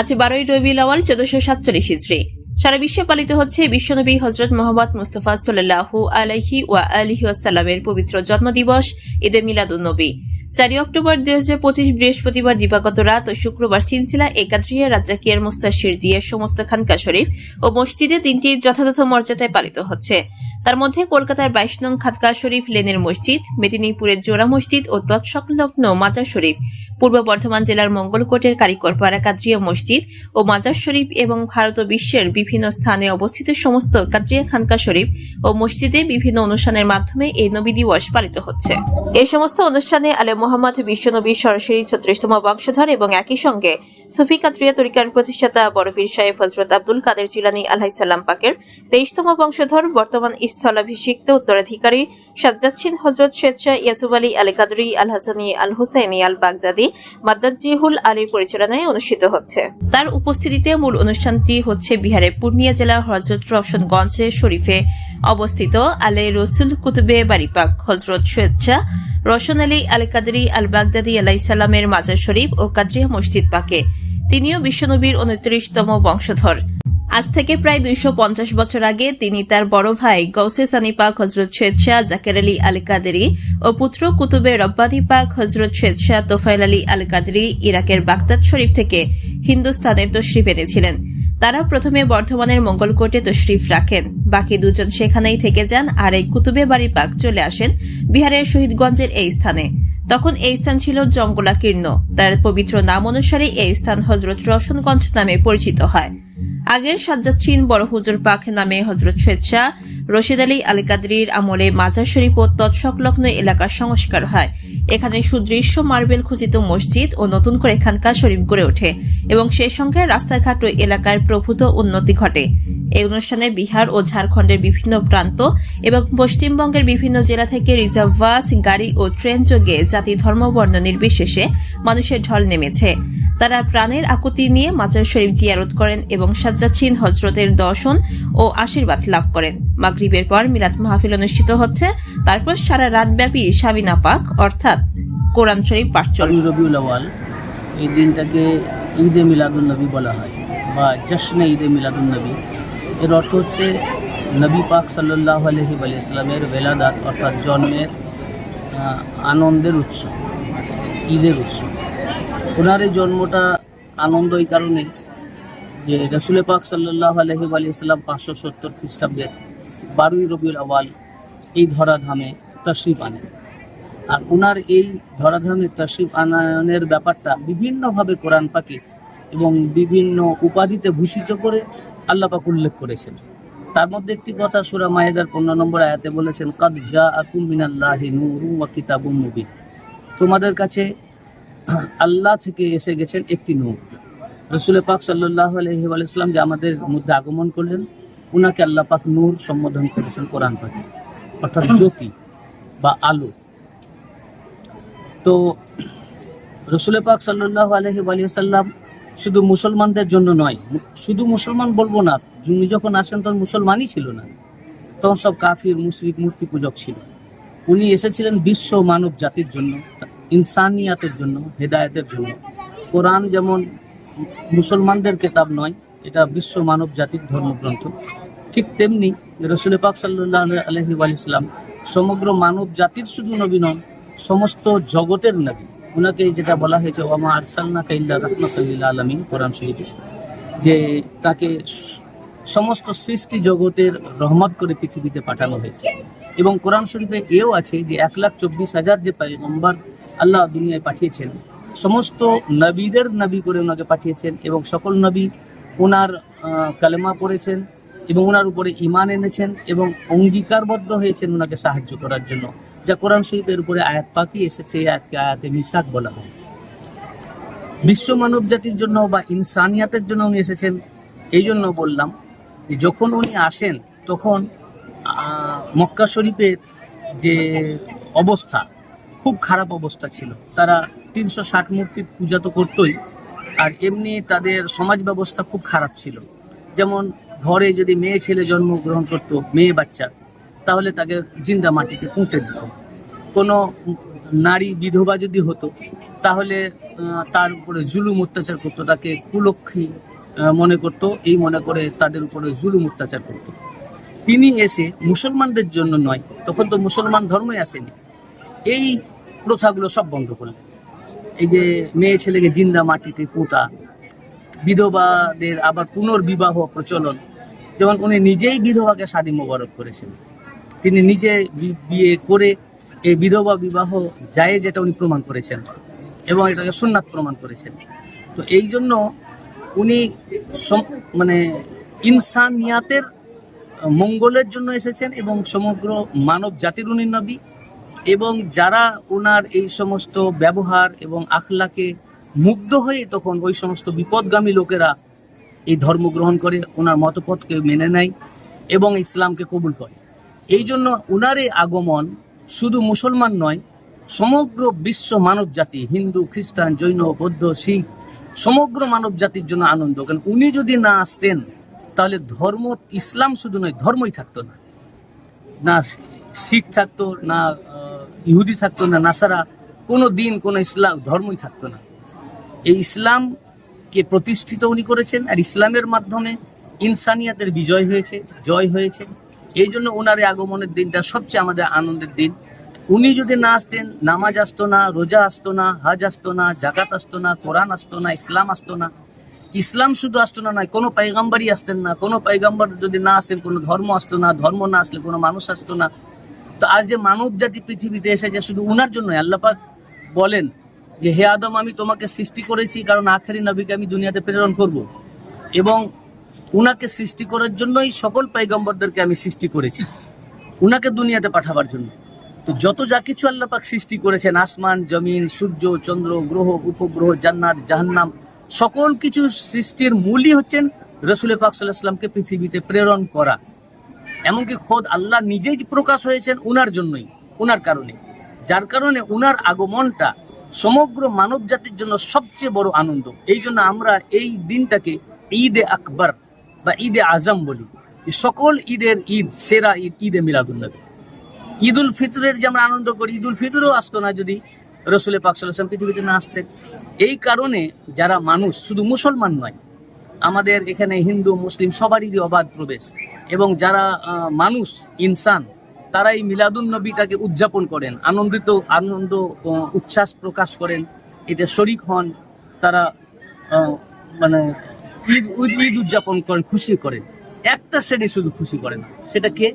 আজ বারোই রবিউল আওয়াল চোদ্দশো সাতচল্লিশ ইসরি সারা বিশ্বে পালিত হচ্ছে বিশ্বনবী হজরত মোহাম্মদ মুস্তফা সাল্লাহু আলাইহি ওয়া আলিহি ওয়াসাল্লামের পবিত্র জন্মদিবস, ঈদে মিলাদুন্নবী। চারই অক্টোবর দুই হাজার পঁচিশ বৃহস্পতিবার দিবাগত রাত ও শুক্রবার সিনসিলা একাত্রিয়া রাজ্জাকিয়ার মুস্তাশির দিয়ে সমস্ত খানকা শরীফ ও মসজিদে দিনটি যথাযথ মর্যাদায় পালিত হচ্ছে। তার মধ্যে কলকাতার বাইশ নং খাতকা শরীফ লেনের মসজিদ, মেদিনীপুরের জোড়া মসজিদ ও তৎসংলগ্ন মাজার শরীফ। পূর্ব বর্ধমান জেলার মঙ্গলকোটের কারিকরপাড়া কাদ্রিয়া মসজিদ ও মাজার শরীফ এবং ভারত ও বিশ্বের বিভিন্ন স্থানে অবস্থিত সমস্ত কাদ্রিয়া খানকা শরীফ ও মসজিদে বিভিন্ন অনুষ্ঠানের মাধ্যমে এই নবী দিবস পালিত হচ্ছে। এই সমস্ত অনুষ্ঠানে আলে মোহাম্মদ বিশ্বনবীর সরাসরি ছত্রিশতম বংশধর এবং একই সঙ্গে সুফি কাদ্রিয়া তরিকার প্রতিষ্ঠাতা বড়পীর সাহেব হজরত আব্দুল কাদের জিলানি আলহাইসাল্লাম পাকের তেইশতম বংশধর বর্তমান স্থলাভিষিক্ত উত্তরাধিকারী সাজ্জাচ্ছিন হজরত শেরশাহ ইয়াসুব আলী আল কাদরি আল হাসানি আল হুসাইনি আল বাগদাদি মাদ্দাজিহুল আলীর পরিচালনায় অনুষ্ঠিত হচ্ছে। তার উপস্থিতিতে মূল অনুষ্ঠানটি হচ্ছে বিহারের পূর্ণিয়া জেলা হজরত রওশনগঞ্জ শরীফে অবস্থিত আলে রসুল কুতুবে বাড়িপাক। হজরত স্বেচ্ছা রোশন আলী আল কাদরি আল বাগদাদি আলাইসাল্লামের মাজার শরীফ ও কাদরিয়া মসজিদ পাকে। তিনিও বিশ্বনবীর উনত্রিশতম বংশধর। আজ থেকে প্রায় দুইশো পঞ্চাশ বছর আগে তিনি তার বড় ভাই গৌসে সানি পাক হজরত শেদ শাহ জাকের আলী আল কাদেরি ও পুত্র কুতুবে রব্বানি পাক হজরত শেদ শাহ তোফাইল আলী আল কাদেরি ইরাকের বাগদাদ শরীফ থেকে হিন্দুস্তানে তশরিফ এনেছিলেন। তারা প্রথমে বর্ধমানের মঙ্গলকোটে তশরিফ রাখেন। বাকি দুজন সেখানেই থেকে যান আর এই কুতুবে বাড়ি পাক চলে আসেন বিহারের শহীদগঞ্জের এই স্থানে। তখন এই স্থান ছিল জঙ্গলাকীর্ণ তার পবিত্র নাম অনুসারে এই স্থান হজরত রওশনগঞ্জ নামে পরিচিত হয়। আগের সাজ্জাদ চীন বড় হুজুর পাক নামে হজরত স্বেচ্ছা, রশিদ আলী আল কাদরির আমলে মাজার শরীফ ও তৎসংলগ্ন এলাকার সংস্কার হয়। এখানে সুদৃশ্য মার্বেল খচিত মসজিদ ও নতুন করে এখানকার শরীফ গড়ে ওঠে এবং সেই সঙ্গে রাস্তাঘাট ও এলাকার প্রভূত উন্নতি ঘটে। এই অনুষ্ঠানে বিহার ও ঝাড়খণ্ডের বিভিন্ন প্রান্ত এবং পশ্চিমবঙ্গের বিভিন্ন জেলা থেকে রিজার্ভ বাস গাড়ি ও ট্রেন যোগে জাতি ধর্মবর্ণ নির্বিশেষে মানুষের ঢল নেমেছে। তারা প্রাণের আকুতি নিয়ে মাজার শরীফ জিয়ারত করেন এবং সাজ্জাচ্ছিন হজরতের দর্শন ও আশীর্বাদ লাভ করেন। মাগরিবের পর মিলাদ মাহফিল অনুষ্ঠিত হচ্ছে। তারপর সারা রাতব্যাপী সাবিনা পাক, অর্থাৎ কোরআন শরীফ পাঠ এই দিনটাকে ঈদে মিলাদুল নবী বলা হয় বা জশ্নে ঈদে মিলাদুল নবী। এর অর্থ হচ্ছে নবী পাক সাল্লাহ আলহি ইসলামের বেলাদাত অর্থাৎ জন্মের আনন্দের উৎসব ঈদের উৎসব ওনার এই জন্মটা আনন্দ এই কারণে যে রসুল পাক সাল্লাহ আলহি ইসলাম পাঁচশো সত্তর খ্রিস্টাব্দের বারোই রবিউল আওয়াল এই ধরাধামে তশরিফ আনেন। আর ওনার এই ধরাধামে তশরিফ আনায়নের ব্যাপারটা বিভিন্নভাবে কোরআন পাকে এবং বিভিন্ন উপাধিতে ভূষিত করে আল্লাহ পাক উল্লেখ করেছেন। তার মধ্যে একটি কথা সুরা মাহেদার পনেরো নম্বর আয়াতে বলেছেন, কাদ জা মিনাল্লাহি নূরুম ওয়া কিতাবুম মুবিন। তোমাদের কাছে আল্লাহ থেকে এসে গেছেন একটি নূর। রসুল পাক সাল্লাহ আলহি আলাইসাল্লাম যে আমাদের মধ্যে আগমন করলেন ওনাকে আল্লাহ পাক নূর সম্বোধন করেছেন কোরআন পাকে, অর্থাৎ জ্যোতি বা আলো। তো রসুল পাক সাল্লাহ আলহি আলিয়াল্লাম শুধু মুসলমানদের জন্য নয় শুধু মুসলমান বলব না উনি যখন আসেন তখন মুসলমানই ছিল না। তখন সব কাফির, মুশরিক মূর্তি পূজক ছিল। উনি এসেছিলেন বিশ্ব মানব জাতির জন্য ইনসানিয়াতের জন্য, হেদায়েতের জন্য। কোরআন যেমন মুসলমানদের কেতাব নয়, এটা বিশ্ব মানব জাতির ধর্মগ্রন্থ। ঠিক তেমনি রসুল পাক সাল্লাহ আলহি আলিয়াল্লাম সমগ্র মানব জাতির শুধু নবী নন, সমস্ত জগতের নবী। ওনাকে যেটা বলা হয়েছে ওমা আরসালনা কাইল্লা রহমতুল্লিল আলমিন কোরআন শরীফে, যে তাকে সমস্ত সৃষ্টি জগতের রহমত করে পৃথিবীতে পাঠানো হয়েছে। এবং কোরআন শরীফে এও আছে যে এক লাখ চব্বিশ হাজার যে নম্বর আল্লাহ দুনিয়ায় পাঠিয়েছেন, সমস্ত নবীদের নবী করে ওনাকে পাঠিয়েছেন এবং সকল নবী ওনার কালেমা পড়েছেন এবং ওনার উপরে ইমান এনেছেন এবং অঙ্গীকারবদ্ধ হয়েছেন ওনাকে সাহায্য করার জন্য। যা কোরআন শরীফের উপরে আয়াত পাকি এসেছে, এই আয়াতকে আয়াতে মিসাক বলা হয়। বিশ্ব মানব জাতির জন্য বা ইনসানিয়াতের জন্য উনি এসেছেন এই জন্য বললাম যে যখন উনি আসেন, তখন মক্কা শরীফের যে অবস্থা, খুব খারাপ অবস্থা ছিল। তারা তিনশো ষাট মূর্তির পূজা তো করতোই, আর এমনি তাদের সমাজ ব্যবস্থা খুব খারাপ ছিল। যেমন ঘরে যদি মেয়ে ছেলে জন্মগ্রহণ করতো, মেয়ে বাচ্চা তাহলে তাকে জিন্দা মাটিতে পুঁতে দিত। কোনো নারী বিধবা যদি হতো, তাহলে তার উপরে জুলুম অত্যাচার করতো, তাকে কুলক্ষী মনে করতো, এই মনে করে তাদের উপরে জুলুম অত্যাচার করতো। তিনি এসে মুসলমানদের জন্য নয়, তখন তো মুসলমান ধর্মই আসেনি। এই প্রথাগুলো সব বন্ধ করলেন। এই যে মেয়ে ছেলেকে জিন্দা মাটিতে পোতা, বিধবাদের আবার পুনর্বিবাহ প্রচলন, যেমন উনি নিজেই বিধবাকে স্বাধীন মোবারক করেছেন। তিনি নিজে বিয়ে করে এই বিধবা বিবাহ যায় যেটা উনি প্রমাণ করেছেন এবং এটাকে সুন্নাত প্রমাণ করেছেন। তো এই জন্য উনি মানে ইনসানিয়াতের মঙ্গলের জন্য এসেছেন এবং সমগ্র মানব জাতির উনি নবী এবং যারা ওনার এই সমস্ত ব্যবহার এবং আখলাকে মুগ্ধ হয়ে তখন ওই সমস্ত বিপদগামী লোকেরা এই ধর্ম গ্রহণ করে ওনার মতপথকে মেনে নেয় এবং ইসলামকে কবুল করে। এই জন্য ওনার এই আগমন শুধু মুসলমান নয়, সমগ্র বিশ্ব মানব জাতি, হিন্দু, খ্রিস্টান, জৈন, বৌদ্ধ, শিখ, সমগ্র মানব জাতির জন্য আনন্দ। কারণ উনি যদি না আসতেন, তাহলে ধর্ম ইসলাম শুধু নয়, ধর্মই থাকতো না। না শিখ থাকতো, না ইহুদি থাকতো, না নাসারা, কোনো দিন, কোনো ইসলাম, ধর্মই থাকতো না। এই ইসলামকে প্রতিষ্ঠিত উনি করেছেন, আর ইসলামের মাধ্যমে ইনসানিয়াতের বিজয় হয়েছে, জয় হয়েছে। এই জন্য ওনার এই আগমনের দিনটা সবচেয়ে আমাদের আনন্দের দিন। উনি যদি না আসতেন, নামাজ আসতো না, রোজা আসতো না, হাজ আসতো না, জাকাত আসতো না, কোরআন আসতো না, ইসলাম আসতো না। ইসলাম শুধু আসতো না নয়, কোনো পাইগাম্বারই আসতেন না। কোনো পাইগাম্বার যদি না আসতেন, কোনো ধর্ম আসতো না, ধর্ম না আসলে কোনো মানুষ আসতো না। তো আজ যে মানব জাতি পৃথিবীতে এসেছে শুধু উনার জন্য আল্লাপাক বলেন যে, হে আদম, আমি তোমাকে সৃষ্টি করেছি, কারণ আখেরি নবীকে আমি দুনিয়াতে প্রেরণ করব। এবং উনাকে সৃষ্টি করার জন্যই সকল পাইগম্বরদেরকে আমি সৃষ্টি করেছি। উনাকে দুনিয়াতে পাঠাবার জন্য। তো যত যা কিছু আল্লাপাক সৃষ্টি করেছেন, আসমান, জমিন, সূর্য, চন্দ্র, গ্রহ, উপগ্রহ, জান্নাত, জাহান্নাম, সকল কিছু সৃষ্টির মূলই হচ্ছেন রসুল পাক পৃথিবীতে প্রেরণ করা। এমনকি খোদ আল্লাহ নিজেই প্রকাশ হয়েছেন উনার জন্যই, উনার কারণে। যার কারণে উনার আগমনটা সমগ্র মানব জাতির জন্য সবচেয়ে বড় আনন্দ। এই জন্য আমরা এই দিনটাকে ঈদে আকবর বা ঈদে আজম বলি সকল ঈদের ঈদ, সেরা ঈদ, ঈদে মিলাদুল্নবী ঈদ উল ফিতরের যে আমরা আনন্দ করি ঈদ উল ফিতরও আসতো না যদি রসুলের পাক সাল্লাম পৃথিবীতে না আসতেন এই কারণে যারা মানুষ শুধু মুসলমান নয়, আমাদের এখানে হিন্দু, মুসলিম সবারই অবাধ প্রবেশ। এবং যারা মানুষ, ইনসান তারা এই মিলাদুন নবীটাকে উদযাপন করেন, আনন্দিত, আনন্দ উচ্ছ্বাস প্রকাশ করেন। এতে শরিক হন, তারা মানে ঈদ ঈদ উদযাপন করেন, খুশি করেন। একটা শ্রেণি শুধু খুশি করেন সেটা কে?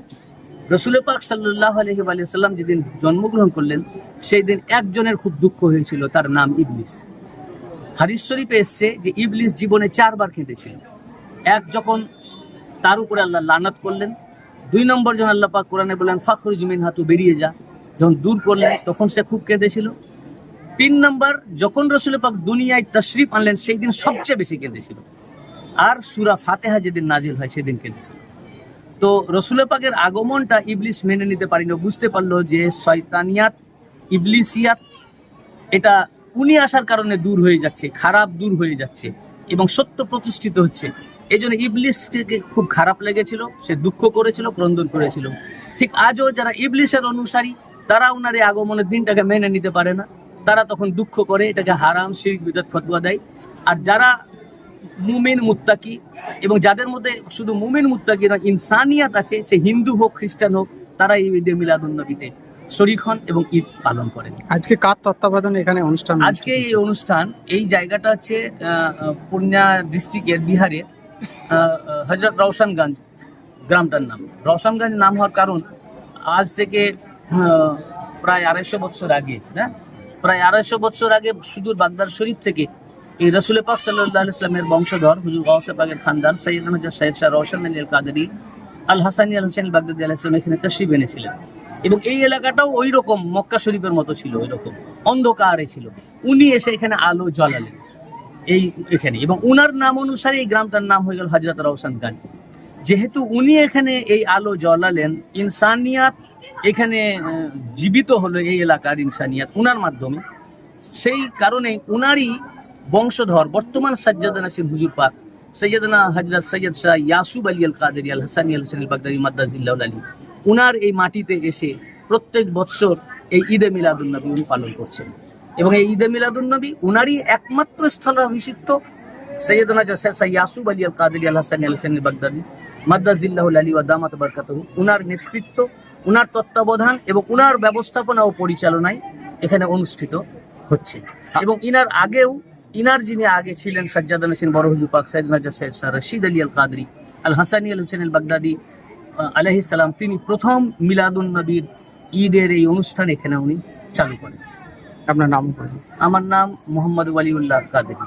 রসুল পাক সাল্লাহ আলহি সাল্লাম যেদিন জন্মগ্রহণ করলেন, সেই দিন একজনের খুব দুঃখ হয়েছিল, তার নাম ইবলিস। হাদিস শরীফে এসছে যে ইবলিস জীবনে চারবার কেঁদেছিল এক যখন তার উপরে আল্লাহ লানাত করলেন, দুই নম্বর যখন আল্লাহ পাক কোরআনে বললেন, ফাখরুজ জমিন হাতু বেরিয়ে যা। যখন দূর করলেন, তখন সে খুব কেঁদেছিল। তিন নম্বর, যখন রসুল পাক দুনিয়ায় তশরিফ আনলেন, সেই দিন সবচেয়ে বেশি কেঁদেছিল। আর সুরা ফাতেহা যেদিন নাজিল হয় সেদিন কেঁদেছিল তো রসুল পাকের আগমনটা ইবলিস মেনে নিতে পারিনি, বুঝতে পারল যে শয়তানিয়াত, ইবলিসিয়াত, এটা উনি আসার কারণে দূর হয়ে যাচ্ছে, খারাপ দূর হয়ে যাচ্ছে এবং সত্য প্রতিষ্ঠিত হচ্ছে। এই জন্য ইবলিসকে খুব খারাপ লেগেছিল, সে দুঃখ করেছিল, ক্রন্দন করেছিল। ঠিক আজও যারা ইবলিসের অনুসারী, তারা ওনার এই আগমনের দিনটাকে মেনে নিতে পারে না। তারা তখন দুঃখ করে, এটাকে হারাম, শিরিক, বিদাত, ফতোয়া দেয়। আর যারা মুমিন মুত্তাকি এবং যাদের মধ্যে শুধু মুমেন মুত্তাকি না ইনসানিয়াত আছে সে হিন্দু হোক খ্রিস্টান হোক তারা এই ঈদে মিলাদুন নবীতে শরিক হন এবং ঈদ পালন করেন। আজকে কার তত্ত্বাবধানে এখানে অনুষ্ঠান আজকে এই অনুষ্ঠান এই জায়গাটা হচ্ছে পূর্ণিয়া ডিস্ট্রিক্টের বিহারের হজরত রওশনগঞ্জ গ্রামটার নাম। রওশনগঞ্জ নাম হওয়ার কারণ আজ থেকে প্রায় আড়াইশো বছর আগে হ্যাঁ? প্রায় আড়াইশো বছর আগে সুদূর বাগদার শরীফ থেকে এই রসুল পাক সাল্লাহ ইসলামের বংশধর হুজুর গৌসে পাকের খানদান সৈয়দ হজরত সৈয়দ শাহ রওশন আলী আল কাদেরি আল হাসানি আল হোসেন বাগদাদি আল ইসলাম এখানে তশরিফ এনেছিলেন। এবং এই এলাকাটাও ওই রকম মক্কা শরীফের মতো ছিল ওই রকম অন্ধকারে ছিল। উনি এসে এখানে আলো জ্বালালেন। এই এখানে, এবং উনার নাম অনুসারে এই গ্রামটার নাম হয়ে গেল হজরত রওশনগঞ্জ যেহেতু উনি এখানে এই আলো জ্বালালেন, ইনসানিয়াত এখানে জীবিত হলো এই এলাকার ইনসানিয়াত উনার মাধ্যমে। সেই কারণে উনারই বংশধর, বর্তমান সাজ্জাদা নাসির হুজুর পাক সৈয়দনা হজরত সৈয়দ শাহ ইয়াসুব আলী আল কাদের আল হাসানি আল হোসেন বাগদাদি মাদ্দাজিল্লাহ আলী, উনার এই মাটিতে এসে প্রত্যেক বৎসর এই ঈদে মিলাদুন্নবী উনি পালন করছেন। এবং এই ঈদে মিলাদুন্নবী উনারই একমাত্র স্থলাভিষিক্ত সৈয়দনা জসা ইয়াসুব আলী আল কাদের আল হাসান আল হাসান বাগদাদি মাদ্দাজিল্লাহুল আলী ওয়া দামাত বারকাতুহু, উনার নেতৃত্ব, উনার তত্ত্বাবধান এবং উনার ব্যবস্থাপনা ও পরিচালনায় এখানে অনুষ্ঠিত হচ্ছে। এবং ইনার আগেও ইনার যিনি আগে ছিলেন সাজ্জাদ হোসেন বড় হুজুর পাক সাইদ নাজার সাহেব শাহ রশিদ আলী আল কাদরি আল হাসানি আল হোসেন আল বাগদাদি আলহিস সালাম তিনি প্রথম মিলাদুল নবীর ঈদের এই অনুষ্ঠান এখানে উনি চালু করেন। আপনার নাম আমার নাম মোহাম্মদ ওয়ালিউল্লাহ কাদেরি।